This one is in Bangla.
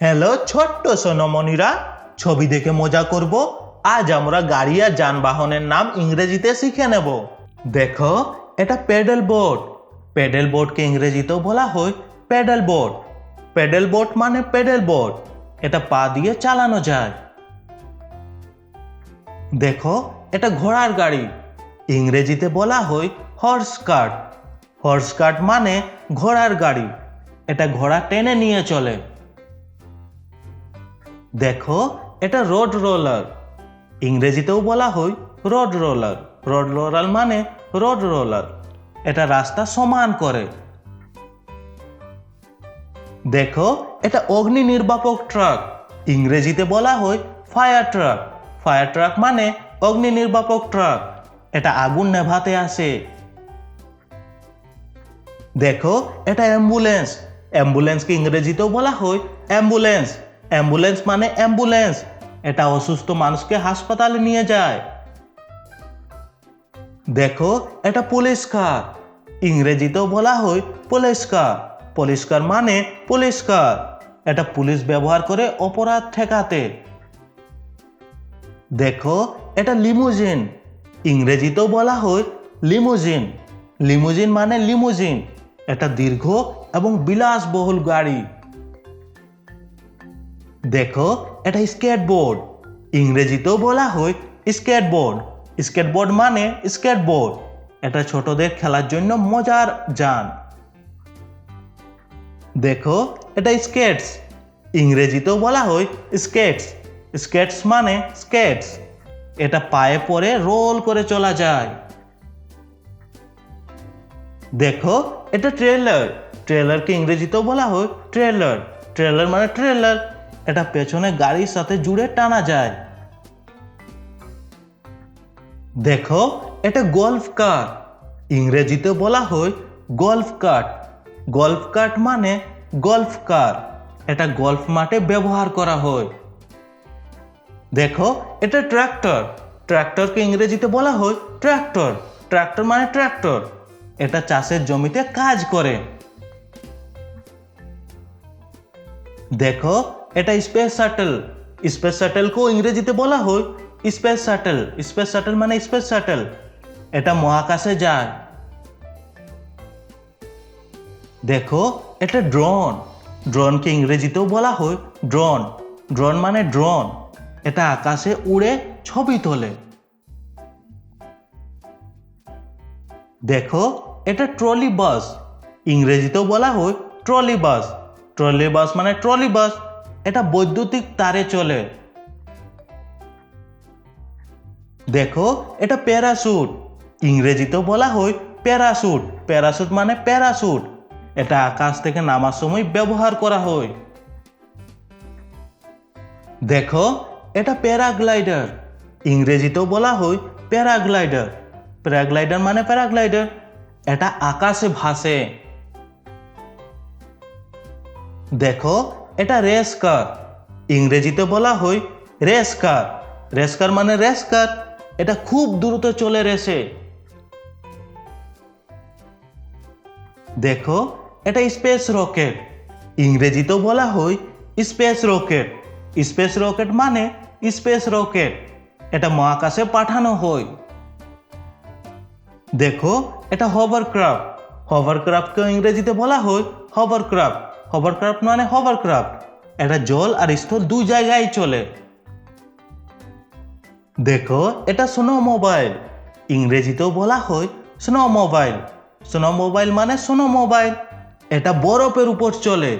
হ্যালো ছোট্ট সোনমণিরা, ছবি দেখে মজা করব। আজ আমরা গাড়ি আর যানবাহনের নাম ইংরেজিতে শিখে নেব। দেখো, এটা প্যাডেল বোট। প্যাডেল বোটকে ইংরেজিতেও বলা হয় প্যাডেল বোট। প্যাডেল বোট মানে প্যাডেল বোট। এটা পা দিয়ে চালানো যায়। দেখো, এটা ঘোড়ার গাড়ি। ইংরেজিতে বলা হয় হর্স কার্ট। হর্স কার্ট মানে ঘোড়ার গাড়ি। এটা ঘোড়া টেনে নিয়ে চলে। দেখো, এটা রোড রোলার। ইংরেজিতেও বলা হয় রোড রোলার। রোড রোলার মানে রোড রোলার। এটা রাস্তা সমান করে। দেখো, এটা অগ্নি নির্বাপক ট্রাক। ইংরেজিতে বলা হয় ফায়ার ট্রাক। ফায়ার ট্রাক মানে অগ্নি নির্বাপক ট্রাক। এটা আগুন নেভাতে আসে। দেখো, এটা অ্যাম্বুলেন্স। অ্যাম্বুলেন্সকে ইংরেজিতেও বলা হয় অ্যাম্বুলেন্স। অ্যাম্বুলেন্স মানে অ্যাম্বুলেন্স এটা অসুস্থ মানুষকে হাসপাতালে নিয়ে যায়। দেখো, এটা পুলিশ কার ইংরেজিতেও বলা হয় পুলিশ কার পুলিশ কার মানে পুলিশ কার এটা পুলিশ ব্যবহার করে অপরাধ ঠেকাতে। দেখো, এটা লিমুজিন ইংরেজিতেও বলা হয় লিমুজিন লিমুজিন মানে লিমুজিন এটা দীর্ঘ এবং বিলাসবহুল গাড়ি। দেখো, এটা স্কেটবোর্ড ইংরেজিতেও বলা হয় স্কেটবোর্ড স্কেটবোর্ড মানে স্কেটবোর্ড এটা ছোটদের খেলার জন্য মজার যান। দেখো, এটা স্কেটস ইংরেজিতেও বলা হয় স্কেটস স্কেটস মানে স্কেটস এটা পায়ে পরে রোল করে চলা যায়। দেখো, এটা ট্রেলার ট্রেলারকে ইংরেজিতেও বলা হয় ট্রেলার ট্রেলার মানে ট্রেলার এটা পেছনে গাড়ির সাথে জুড়ে টানা যায়। দেখো, এটা গল্ফ কার ইংরেজিতে বলা হয় গল্ফ কার্ট গল্ফ কার্ট মানে গল্ফ কার এটা গল্ফ মাঠে ব্যবহার করা হয়। দেখো, এটা ট্র্যাক্টর ট্র্যাক্টরকে ইংরেজিতে বলা হয় ট্র্যাক্টর ট্র্যাক্টর মানে ট্র্যাক্টর এটা চাষের জমিতে কাজ করে। দেখো এটা স্পেস শাটল। স্পেস শাটলকেও ইংরেজিতে বলা হয় স্পেস শাটল। স্পেস শাটল মানে স্পেস শাটল। এটা মহাকাশে যায়। দেখো, এটা ড্রোন। ড্রোনকে ইংরেজিতেও বলা হয় ড্রোন। ড্রোন মানে ড্রোন। এটা আকাশে উড়ে ছবি তোলে। দেখো, এটা ট্রলি বাস। ইংরেজিতেও বলা হয় ট্রলি বাস। ট্রলি বাস মানে ট্রলি বাস। এটা বৈদ্যুতিক তারে চলে। দেখো, এটা প্যারাশুট ইংরেজিতেও বলা হয় প্যারাশুট প্যারাশুট মানে প্যারাশুট এটা আকাশ থেকে নামার সময় ব্যবহার করা হয়। দেখো, এটা প্যারাগ্লাইডার। ইংরেজিতেও বলা হয় প্যারাগ্লাইডার। প্যারাগ্লাইডার মানে প্যারাগ্লাইডার। এটা আকাশে ভাসে। দেখো এটা রেস কার। ইংরেজিতে বলা হয় রেস কার। রেস কার মানে রেস কার। এটা খুব দ্রুত চলে রেসে। দেখো, এটা স্পেস রকেট। ইংরেজিতেও বলা হয় স্পেস রকেট। স্পেস রকেট মানে স্পেস রকেট। এটা মহাকাশে পাঠানো হয়। দেখো, এটা হভারক্রাফট হভারক্রাফটকে ইংরেজিতে বলা হয় হভারক্রাফট হভারক্রাফট মানে হভারক্রাফট এটা জল আর স্থল দুই জায়গায় চলে। দেখো, এটা স্নো মোবাইল। ইংরেজিতেও বলা হয় স্নো মোবাইল। স্নো মোবাইল মানে স্নো মোবাইল। এটা বরফের উপর চলে।